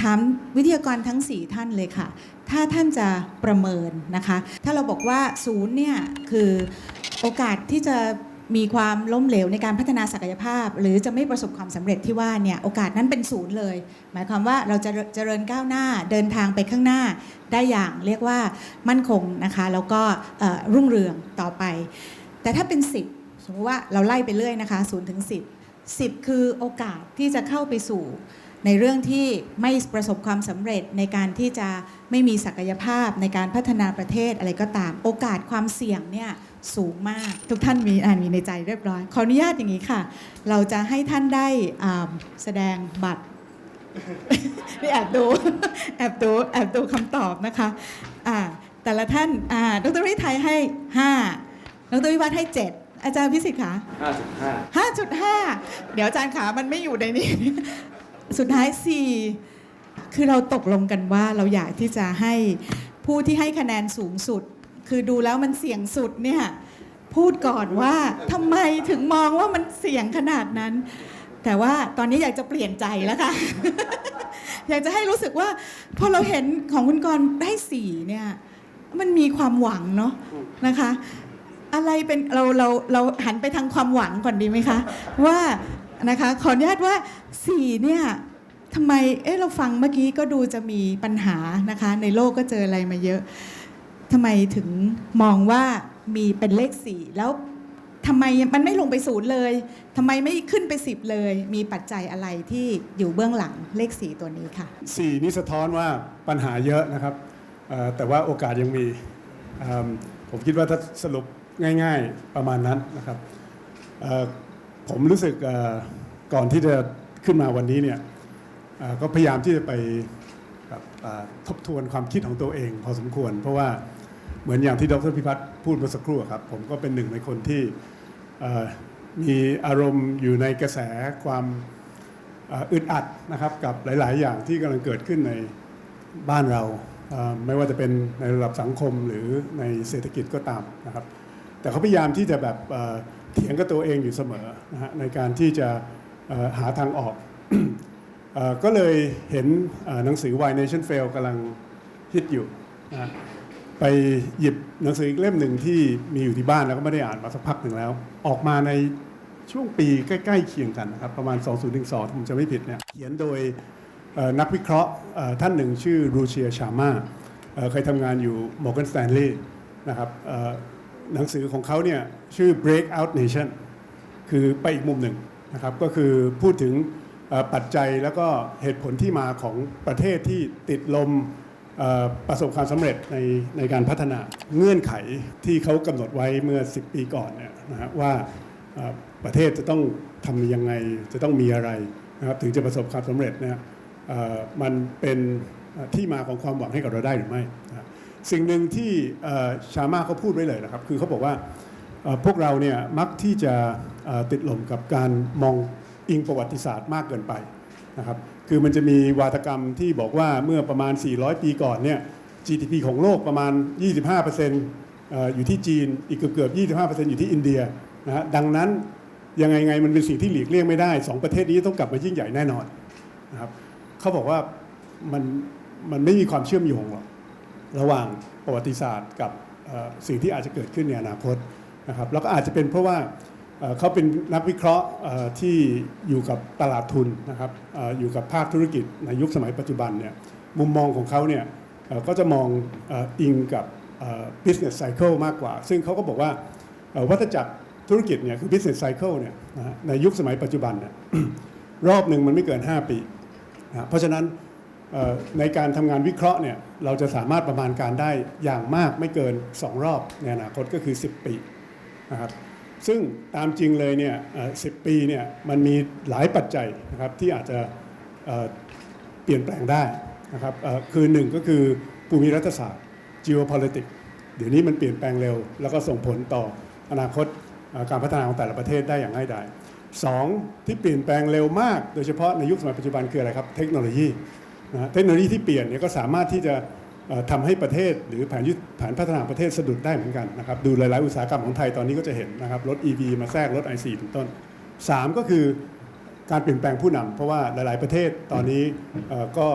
ถามวิทยากรทั้ง 4 ท่านเลยค่ะ ถ้าท่านจะประเมินนะคะ ถ้าเราบอกว่าศูนย์เนี่ยคือโอกาสที่จะมีความล้มเหลวในการพัฒนาศักยภาพ หรือจะไม่ประสบความสำเร็จที่ว่าเนี่ยโอกาสนั้นเป็นศูนย์เลย หมายความว่าเราจะเจริญก้าวหน้าเดินทางไปข้างหน้าได้อย่างเรียกว่ามั่นคงนะคะ แล้วก็รุ่งเรืองต่อไป แต่ถ้าเป็น 10 สมมติว่าเราไล่ไปเรื่อยนะคะ0ถึง10 10 คือโอกาสที่จะเข้าไปสู่ ในเรื่องที่ไม่ประสบความสำเร็จในการที่จะไม่มีศักยภาพในการพัฒนาประเทศอะไรก็ตาม โอกาสความเสี่ยงเนี่ยสูงมาก ทุกท่านมีอ่านมีในใจเรียบร้อย ขออนุญาตอย่างนี้ค่ะ เราจะให้ท่านได้อ่าแสดงบัตรนี่แอบดูแอบดูแอบดูคำตอบนะคะอ่าแต่ละท่านอ่าดรวิทัยให้ 5ดรวิวัฒน์ให้ 7อาจารย์พิสิทธิ์คะ5.5 5.5 เดี๋ยวอาจารย์ขามันไม่อยู่ในนี้ สุดท้าย 4 คือเราตกลงกันว่าเราอยากที่จะให้ผู้ที่ให้คะแนนสูงสุด คือดูแล้วมันเสี่ยงสุดเนี่ยพูดก่อนว่าทำไมถึงมองว่ามันเสี่ยงขนาดนั้น แต่ว่าตอนนี้อยากจะเปลี่ยนใจแล้วค่ะ อยากจะให้รู้สึกว่าพอเราเห็นของคุณกรณ์ได้สี่เนี่ยมันมีความหวังเนาะนะคะ อะไรเป็นเราเราเราหันไปทางความหวังก่อนดีไหมคะ ว่า นะคะขออนุญาตว่าสี่เนี่ยทำไมเอ๊ะเราฟังเมื่อกี้ก็ดูจะมีปัญหานะคะในโลกก็เจออะไรมาเยอะทำไมถึงมองว่ามีเป็นเลขสี่แล้วทำไมมันไม่ลงไปศูนย์เลยทำไมไม่ขึ้นไปสิบเลย มีปัจจัยอะไรที่อยู่เบื้องหลังเลขสี่ตัวนี้ค่ะสี่นี่สะท้อนว่าปัญหาเยอะนะครับแต่ว่าโอกาสยังมีผมคิดว่าถ้าสรุปง่าย ๆประมาณนั้นนะครับ ผมรู้สึกก่อนที่จะขึ้นมาวันนี้เนี่ยก็พยายามที่จะไปทบทวนความคิดของตัวเอง พอสมควร เพราะว่าเหมือนอย่างที่ดรพิพัฒน์พูดเมื่อสักครู่ครับ ผมก็เป็นหนึ่งในคนที่มีอารมณ์อยู่ในกระแสความอึดอัดนะครับกับหลาย ๆ อย่างที่กำลังเกิดขึ้นในบ้านเรา ไม่ว่าจะเป็นในระดับสังคมหรือในเศรษฐกิจก็ตามนะครับ แต่เขาพยายามที่จะแบบ เถียงกับตัวเองอยู่เสมอนะฮะในการที่จะหาทางออก ก็เลยเห็นหนังสือ Why Nation Fail กำลังฮิตอยู่นะไปหยิบหนังสืออีกเล่มหนึ่งที่มีอยู่ที่บ้านแล้วก็ไม่ได้อ่านมาสักพักหนึ่งแล้ว ออกมาในช่วงปีใกล้ ๆ เคียงกันนะครับประมาณ 2012ผมจะไม่ผิดเนี่ยเขียนโดยนักวิเคราะห์ท่านหนึ่งชื่อรูเชียชามาเคยทำงานอยู่ Morgan Stanley นะครับ หนังสือของเขาเนี่ยชื่อ Breakout Nation คือไปอีกมุมหนึ่งนะครับก็คือพูดถึงปัจจัยแล้วก็เหตุผลที่มาของประเทศที่ติดลมประสบความสำเร็จในในการพัฒนาเงื่อนไขที่เขากำหนดไว้เมื่อ 10 ปีก่อนเนี่ยนะฮะว่าประเทศจะต้องทำยังไงจะต้องมีอะไรนะครับถึงจะประสบความสำเร็จเนี่ยมันเป็นที่มาของความหวังให้กับเราได้หรือไม่นะ สิ่งหนึ่งที่ชามาเขาพูดไว้เลยนะครับ คือเขาบอกว่าพวกเราเนี่ยมักที่จะติดลมกับการมองอิงประวัติศาสตร์มากเกินไปนะครับคือมันจะมีวาทกรรมที่บอกว่าเมื่อประมาณ 400 ปีก่อนเนี่ย GDP ของโลกประมาณ 25%เอ่ออยู่ที่จีนอีกเกือบเกือบ25%อยู่ที่อินเดียนะฮะดังนั้นยังไงไงมันเป็นสิ่งที่หลีกเลี่ยงไม่ได้สองประเทศนี้ต้องกลับมายิ่งใหญ่แน่นอนนะครับเขาบอกว่ามันมันไม่มีความเชื่อมโยงหรอก ระหว่างประวัติศาสตร์กับสิ่งที่อาจจะเกิดขึ้นในอนาคตนะครับแล้วก็อาจจะเป็นเพราะว่าเขาเป็นนักวิเคราะห์ที่อยู่กับตลาดทุนนะครับอยู่กับภาคธุรกิจในยุคสมัยปัจจุบันเนี่ยมุมมองของเขาเนี่ยก็จะมองอิงกับ business cycle มากกว่า ซึ่งเขาก็บอกว่าวัฏจักรธุรกิจเนี่ยคือ business cycle เนี่ยในยุคสมัยปัจจุบันเนี่ยรอบหนึ่งมันไม่เกิน 5 ปี เพราะฉะนั้น ในการทำงานวิเคราะห์เนี่ยเราจะสามารถประมาณการได้อย่างมากไม่เกิน 2 รอบในอนาคตก็คือ 10 ปีนะครับซึ่งตามจริงเลยเนี่ยเอ่อ10ปีเนี่ยมันมีหลายปัจจัยนะครับที่อาจจะเเปลี่ยนแปลงได้นะครับคือหนึ่งก็คือภูมิรัฐศาสตร์ geopolitics เดี๋ยวนี้มันเปลี่ยนแปลงเร็ว แล้วก็ส่งผลต่ออนาคตการพัฒนาของแต่ละประเทศได้อย่างง่ายดายสองที่เปลี่ยนแปลงเร็วมาก โดยเฉพาะในยุคสมัยปัจจุบันคืออะไรครับ เทคโนโลยี นะเทคโนโลยีที่เปลี่ยนเนี่ยก็สามารถที่จะเอ่อทำให้ประเทศหรือแผนยุทธแผนพัฒนาประเทศสะดุดได้เหมือนกันนะครับดูหลาย ๆ อุตสาหกรรมของไทยตอนนี้ก็จะเห็นนะครับรถ EV มาแทรกรถ IC เป็นต้นสามก็คือการเปลี่ยนแปลงผู้นำเพราะว่าหลาย ๆ ประเทศตอนนี้ก็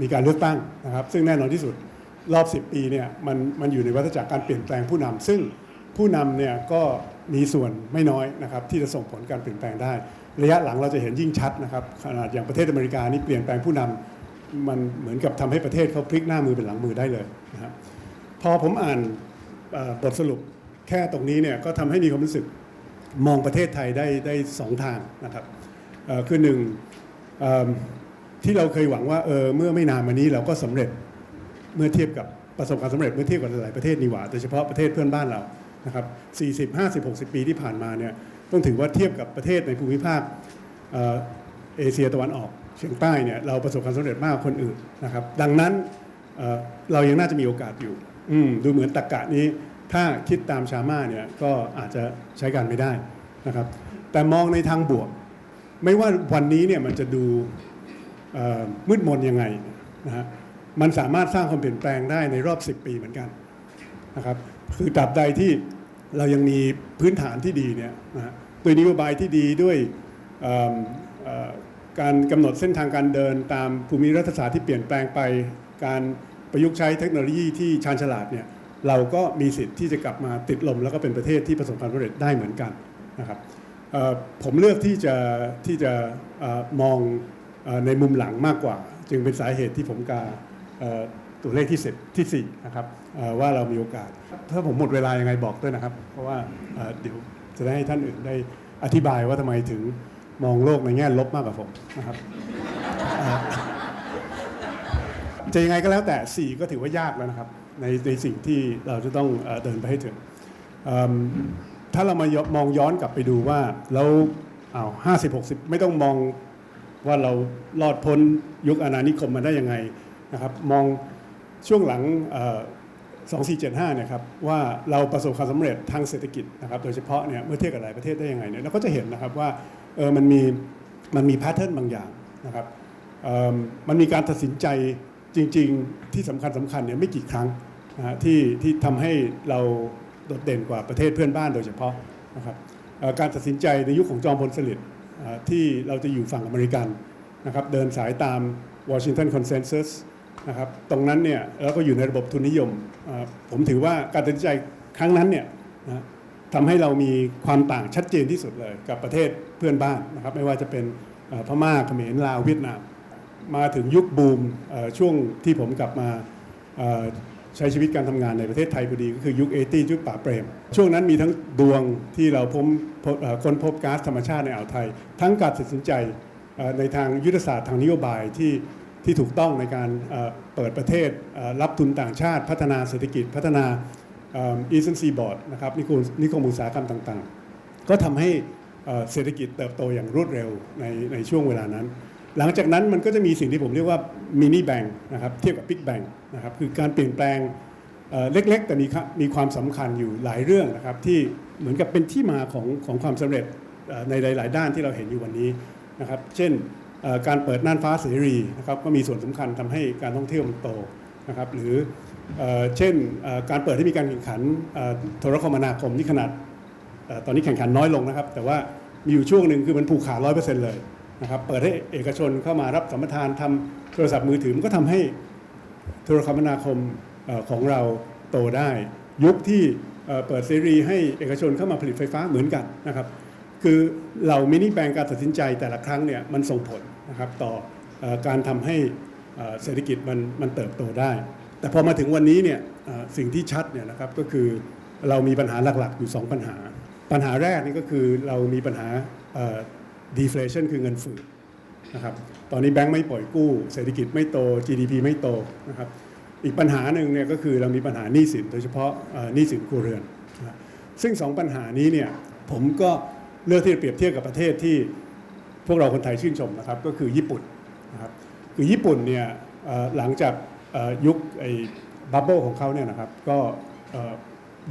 มีการเลือกตั้งนะครับ ซึ่งแน่นอนที่สุดรอบ 10 ปีเนี่ยมันมันอยู่ในวัฏจักรการเปลี่ยนแปลงผู้นำซึ่งผู้นำเนี่ยก็มีส่วนไม่น้อยนะครับที่จะส่งผลการเปลี่ยนแปลงได้ ระยะหลังเราจะเห็นยิ่งชัดนะครับขนาดอย่างประเทศอเมริกานี่เปลี่ยนแปลงผู้นำมันเหมือนกับทำให้ประเทศเขาพลิกหน้ามือเป็นหลังมือได้เลยนะครับพอผมอ่านบทสรุปแค่ตรงนี้เนี่ยก็ทำให้มีความรู้สึกมองประเทศไทยได้ได้สองทางนะครับเอ่อคือหนึ่งที่เราเคยหวังว่าเออเมื่อไม่นานมานี้เราก็สำเร็จเมื่อเทียบกับประสบความสำเร็จเมื่อเทียบกับหลายประเทศนี่หว่าโดยเฉพาะประเทศเพื่อนบ้านเรานะครับ40 50 60 ปีที่ผ่านมาเนี่ย ต้องถือว่าเทียบกับประเทศในภูมิภาคเอเชียตะวันออกเฉียงใต้เนี่ยเราประสบความสำเร็จมากกว่าคนอื่นนะครับ ดังนั้นเเรายังน่าจะมีโอกาสอยู่ดูเหมือนตรกกะนี้ ถ้าคิดตามชาม่าเนี่ยก็อาจจะใช้การไม่ได้นะครับ แต่มองในทางบวก ไม่ว่าวันนี้เนี่ยมันจะดูมืดมนยังไงนะฮะมันสามารถสร้างความเปลี่ยนแปลงได้ในรอบ 10 ปีเหมือนกันนะครับ คือตราบใดที่ เรายังมีพื้นฐานที่ดีเนี่ยนะฮะด้วยนโยบายที่ดีด้วยการกำหนดเส้นทางการเดินตามภูมิรัฐศาสตร์ที่เปลี่ยนแปลงไป การประยุกต์ใช้เทคโนโลยีที่ชาญฉลาดเนี่ยเราก็มีสิทธิ์ที่จะกลับมาติดลม แล้วก็เป็นประเทศที่ประสบความสำเร็จได้เหมือนกันนะครับผมเลือกที่จะที่จะอมองอในมุมหลังมากกว่า จึงเป็นสาเหตุที่ผมกา ตัวเลขที่สิบที่สี่นะครับว่าเรามีโอกาส ถ้าผมหมดเวลายังไงบอกด้วยนะครับ เพราะว่าเดี๋ยวจะได้ให้ท่านอื่นได้อธิบายว่าทำไมถึงมองโลกในแง่ลบมากกว่าผมนะครับจะยังไงก็แล้วแต่ 4 ก็ถือว่ายากแล้วนะครับ ในในสิ่งที่เราจะต้องเดินไปให้ถึงถ้าเรามามองย้อนกลับไปดูว่าแล้วอ้าวห้าสิบหกสิบไม่ต้องมองว่าเรารอดพ้นยุคอาณานิคมมาได้ยังไงนะครับ มอง ช่วงหลัง 2475เนี่ยครับว่าเราประสบความสำเร็จทางเศรษฐกิจนะครับโดยเฉพาะเนี่ยเมื่อเทียบกับหลายประเทศได้ยังไงเนี่ยเราก็จะเห็นนะครับว่าเออมันมีมันมีแพทเทิร์นบางอย่างนะครับมันมีการตัดสินใจจริง ๆ ที่สำคัญสำคัญเนี่ยไม่กี่ครั้งนะที่ที่ทำให้เราโดดเด่นกว่าประเทศเพื่อนบ้านโดยเฉพาะนะครับการตัดสินใจในยุคของจอมพลสฤษดิ์ที่เราจะอยู่ฝั่งอเมริกันนะครับเดินสายตามวอชิงตันคอนเซน s ซ s นะครับตรงนั้นเนี่ยแล้วก็อยู่ในระบบทุนนิยม ผมถือว่าการตัดสินใจครั้งนั้นเนี่ยนะทำให้เรามีความต่างชัดเจนที่สุดเลยกับประเทศเพื่อนบ้านนะครับไม่ว่าจะเป็นพม่าเขมรลาวเวียดนาม มาถึงยุคบูมช่วงที่ผมกลับมาใช้ชีวิตการทำงานในประเทศไทยพอดี ก็คือยุคเอตี้ยุคป่าเปรม ช่วงนั้นมีทั้งดวงที่เราพบค้นพบก๊าซธรรมชาติในอ่าวไทย ทั้งการตัดสินใจในทางยุทธศาสตร์ทางนโยบายที่ ที่ถูกต้องในการเปิดประเทศรับทุนต่างชาติพัฒนาเศรษฐกิจพัฒนาอีสเซนซีบอร์ดนะครับนิคมนิคมอุตสาหกรรมต่างๆ ก็ทำให้เศรษฐกิจเติบโตอย่างรวดเร็วในในช่วงเวลานั้น หลังจากนั้นมันก็จะมีสิ่งที่ผมเรียกว่ามินิแบงนะครับเทียบกับบิ๊กแบงนะครับคือการเปลี่ยนแปลงเล็กๆ แต่มีค่ะมีความสำคัญอยู่หลายเรื่องนะครับที่เหมือนกับเป็นที่มาของของความสำเร็จในหลาย ๆ ด้านที่เราเห็นอยู่วันนี้นะครับเช่น การเปิดน่านฟ้าเสรีนะครับก็มีส่วนสำคัญทำให้การท่องเที่ยวมันโตนะครับหรือเอเช่นการเปิดให้มีการแข่งขันโทรคมนาคมที่ขนาดอตอนนี้แข่งขันน้อยลงนะครับ แต่ว่ามีอยู่ช่วงหนึ่งคือมันผูกขาดร้อยเปอร์เซ็นต์เลยนะครับเปิดให้เอกชนเข้ามารับสัมปทานทำโทรศัพท์มือถือมันก็ทำให้โทรคมนาคมอของเราโตได้ ยุคที่เปิดเสรีให้เอกชนเข้ามาผลิตไฟฟ้าเหมือนกันนะครับคือเหล่ามินิแบงการตัดสินใจแต่ละครั้งเนี่ยมันส่งผล นะครับต่ออการทำให้เศรษฐกิจมันมันเติบโตได้ แต่พอมาถึงวันนี้เนี่ยสิ่งที่ชัดเนี่ยนะครับก็คือเรามีปัญหาหลักๆ อยู่ 2 ปัญหา ปัญหาแรกนี่ก็คือเรามีปัญหาเอ่อ deflation คือเงินฝืดนะครับตอนนี้แบงก์ไม่ปล่อยกู้ เศรษฐกิจไม่โต GDP ไม่โตนะครับอีกปัญหาหนึ่งเนี่ยก็คือเรามีปัญหาหนี้สินโดยเฉพาะหนี้สินครัวเรือนนะซึ่งสองปัญหานี้เนี่ยผมก็เลือกที่จะเปรียบเทียบกับประเทศที่ วกเราคนไทยชื่นชมนะครับก็คือญี่ปุ่นนะครับคือญี่ปุ่นเนี่ยหลังจากยุคไอ้บับเบิลของเขาเนี่ยนะครับก็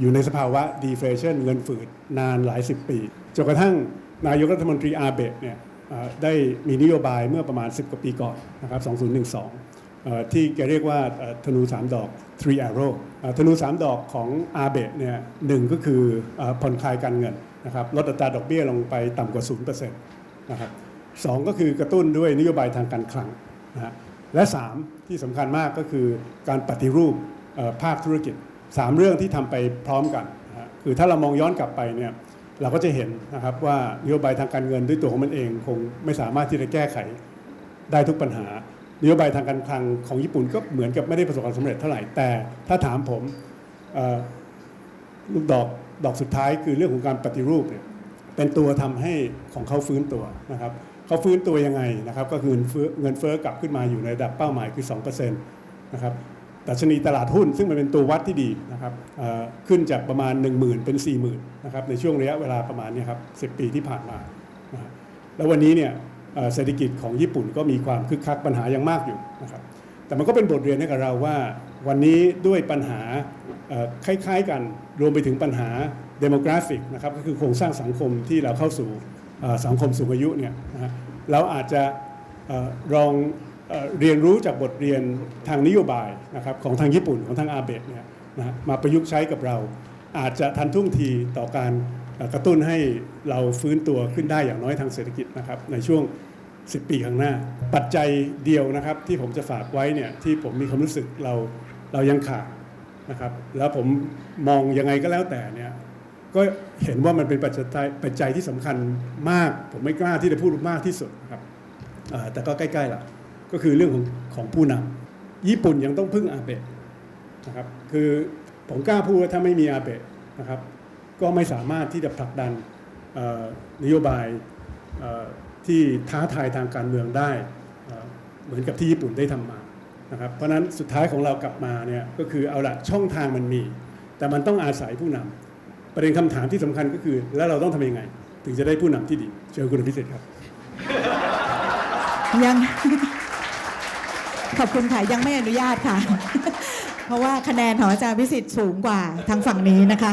อยู่ในสภาวะ deflation เงินฝืดนานหลายสิบปีจนกระทั่งนายกรัฐมนตรีอาเบะเนี่ยได้มีนโยบายเมื่อประมาณ 10 กว่าปีก่อนนะครับ 2012 ที่แกเรียกว่าธนู 3 ดอก three arrow ธนู 3 ดอกของอาเบะเนี่ยหนึ่งก็คือเอ่อผ่อนคลายการเงินนะครับลดอัตราดอกเบี้ยลงไปต่ำกว่า 0%นะครับ สองก็คือกระตุ้นด้วยนโยบายทางการคลังนะฮะและ 3 ที่สำคัญมากก็คือการปฏิรูปภาคธุรกิจ 3 เรื่องที่ทำไปพร้อมกันนะคือถ้าเรามองย้อนกลับไปเนี่ยเราก็จะเห็นนะครับว่านโยบายทางการเงินด้วยตัวของมันเอง คงไม่สามารถที่จะแก้ไขได้ทุกปัญหานโยบายทางการคลังของญี่ปุ่นก็เหมือนกับไม่ได้ประสบความสำเร็จเท่าไหร่ แต่ถ้าถามผมลูกดอกดอกสุดท้ายคือเรื่องของการปฏิรูปเนี่ยเป็นตัวทำให้ของเขาฟื้นตัวนะครับ เขาฟื้นตัวยังไงนะครับ ก็คือเงินเฟ้อเงินเฟ้อกลับขึ้นมาอยู่ในระดับเป้าหมายคือ2%นะครับดัชนีตลาดหุ้นซึ่งมันเป็นตัววัดที่ดีนะครับขึ้นจากประมาณ 10,000 เป็น 40,000นะครับในช่วงระยะเวลาประมาณนี้ครับ10 ปีที่ผ่านมานะแล้ววันนี้เนี่ยเศรษฐกิจของญี่ปุ่นก็มีความคึกคักปัญหายังมากอยู่นะครับแต่มันก็เป็นบทเรียนให้กับเราว่า วันนี้ด้วยปัญหาคล้ายๆกันรวมไปถึงปัญหาเดโมกราฟิกนะครับก็คือโครงสร้างสังคมที่เราเข้าสู่ สังคมสูงอายุเนี่ยเราอาจจะลองเรียนรู้จากบทเรียนทางนโยบายนะครับของทางญี่ปุ่นของทางอาเบะเนี่ยนะมาประยุกต์ใช้กับเรา อาจจะทันท่วงทีต่อการกระตุ้นให้เราฟื้นตัวขึ้นได้อย่างน้อยทางเศรษฐกิจนะครับในช่วง 10 ปีข้างหน้า ปัจจัยเดียวนะครับที่ผมจะฝากไว้เนี่ยที่ผมมีความรู้สึกเราเรายังขาดนะครับแล้วผมมองยังไงก็แล้วแต่เนี่ย ก็เห็นว่ามันเป็นปัจจัยปัจจัยที่สำคัญมาก ผมไม่กล้าที่จะพูดมากที่สุดครับแต่ก็ใกล้ๆละก็คือเรื่องของของผู้นำญี่ปุ่นยังต้องพึ่งอาเบะนะครับคือผมกล้าพูดว่าถ้าไม่มีอาเบะนะครับก็ไม่สามารถที่จะผลักดันนโยบายที่ท้าทายทางการเมืองได้เหมือนกับที่ญี่ปุ่นได้ทำมานะครับเพราะฉะนั้นสุดท้ายของเรากลับมาเนี่ยก็คือเอาละช่องทางมันมี แต่มันต้องอาศัยผู้นำ ประเด็นคำถามที่สำคัญก็คือ แล้วเราต้องทำยังไง ถึงจะได้ผู้นำที่ดี เชิญคุณอภิสิทธิ์ครับ ยัง ขอบคุณค่ะยังไม่อนุญาตค่ะ เพราะว่าคะแนนของอาจารย์พิสิทธิ์สูงกว่าทางฝั่งนี้นะคะ